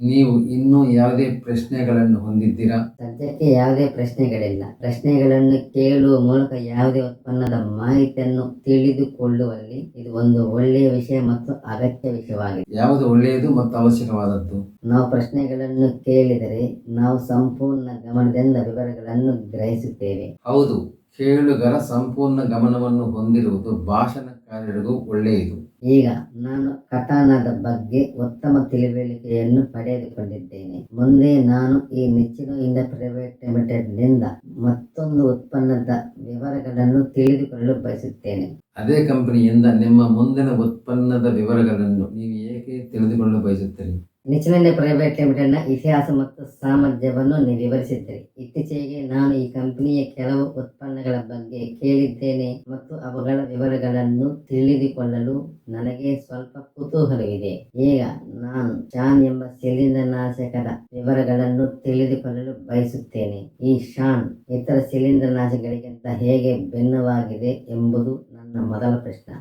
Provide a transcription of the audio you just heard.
ನೀವು ಇನ್ನೂ ಯಾವುದೇ ಪ್ರಶ್ನೆಗಳನ್ನು ಹೊಂದಿದ್ದೀರಾ? ಸದ್ಯಕ್ಕೆ ಯಾವುದೇ ಪ್ರಶ್ನೆಗಳಿಲ್ಲ. ಪ್ರಶ್ನೆಗಳನ್ನು ಕೇಳುವ ಮೂಲಕ ಯಾವುದೇ ಉತ್ಪನ್ನದ ಮಾಹಿತಿಯನ್ನು ತಿಳಿದುಕೊಳ್ಳುವಲ್ಲಿ ಇದು ಒಂದು ಒಳ್ಳೆಯ ವಿಷಯ ಮತ್ತು ಅಗತ್ಯ ವಿಷಯವಾಗಿದೆ. ಯಾವುದು ಒಳ್ಳೆಯದು ಮತ್ತು ಅವಶ್ಯಕವಾದದ್ದು? ನಾವು ಪ್ರಶ್ನೆಗಳನ್ನು ಕೇಳಿದರೆ ನಾವು ಸಂಪೂರ್ಣ ಗಮನದಿಂದ ವಿವರಗಳನ್ನು ಗ್ರಹಿಸುತ್ತೇವೆ. ಹೌದು. ಕೇಳುಗರ ಸಂಪೂರ್ಣ ಗಮನವನ್ನು ಹೊಂದಿರುವುದು ಭಾಷಣಕಾರರಿಗೂ ಒಳ್ಳೆಯದು. ಈಗ ನಾನು ಕಥಾನದ ಬಗ್ಗೆ ಉತ್ತಮ ತಿಳುವಳಿಕೆಯನ್ನು ಪಡೆದುಕೊಂಡಿದ್ದೇನೆ. ಮುಂದೆ ನಾನು ಈ ನಿಚ್ಚಿನ ಇಂದ ಪ್ರೈವೇಟ್ ಲಿಮಿಟೆಡ್ನಿಂದ ಮತ್ತೊಂದು ಉತ್ಪನ್ನದ ವಿವರಗಳನ್ನು ತಿಳಿದುಕೊಳ್ಳಲು ಬಯಸುತ್ತೇನೆ. ಅದೇ ಕಂಪನಿಯಿಂದ ನಿಮ್ಮ ಮುಂದಿನ ಉತ್ಪನ್ನದ ವಿವರಗಳನ್ನು ನೀವು ಏಕೆ ತಿಳಿದುಕೊಳ್ಳಲು ಬಯಸುತ್ತೀರಿ? ನಿಚ್ಚಿನ ಪ್ರೈವೇಟ್ ಲಿಮಿಟೆಡ್ನ ಇತಿಹಾಸ ಮತ್ತು ಸಾಮರ್ಥ್ಯವನ್ನು ವಿವರಿಸಿದ್ದೀರಿ ಇತ್ತೀಚೆಗೆ ನಾನು ಈ ಕಂಪನಿಯ ಕೆಲವು ಉತ್ಪನ್ನಗಳ ಬಗ್ಗೆ ಕೇಳಿದ್ದೇನೆ ಮತ್ತು ಅವುಗಳ ವಿವರಗಳನ್ನು ತಿಳಿದುಕೊಳ್ಳಲು ನನಗೆ ಸ್ವಲ್ಪ ಕುತೂಹಲವಿದೆ. ಈಗ ನಾನು ಶಾನ್ ಎಂಬ ಶಿಲೀಂಧ್ರನಾಶಕದ ವಿವರಗಳನ್ನು ತಿಳಿದುಕೊಳ್ಳಲು ಬಯಸುತ್ತೇನೆ. ಈ ಶಾನ್ ಇತರ ಶಿಲೀಂಧ್ರನಾಶಕಗಳಿಗಿಂತ ಹೇಗೆ ಭಿನ್ನವಾಗಿದೆ ಎಂಬುದು ನನ್ನ ಮೊದಲ ಪ್ರಶ್ನೆ.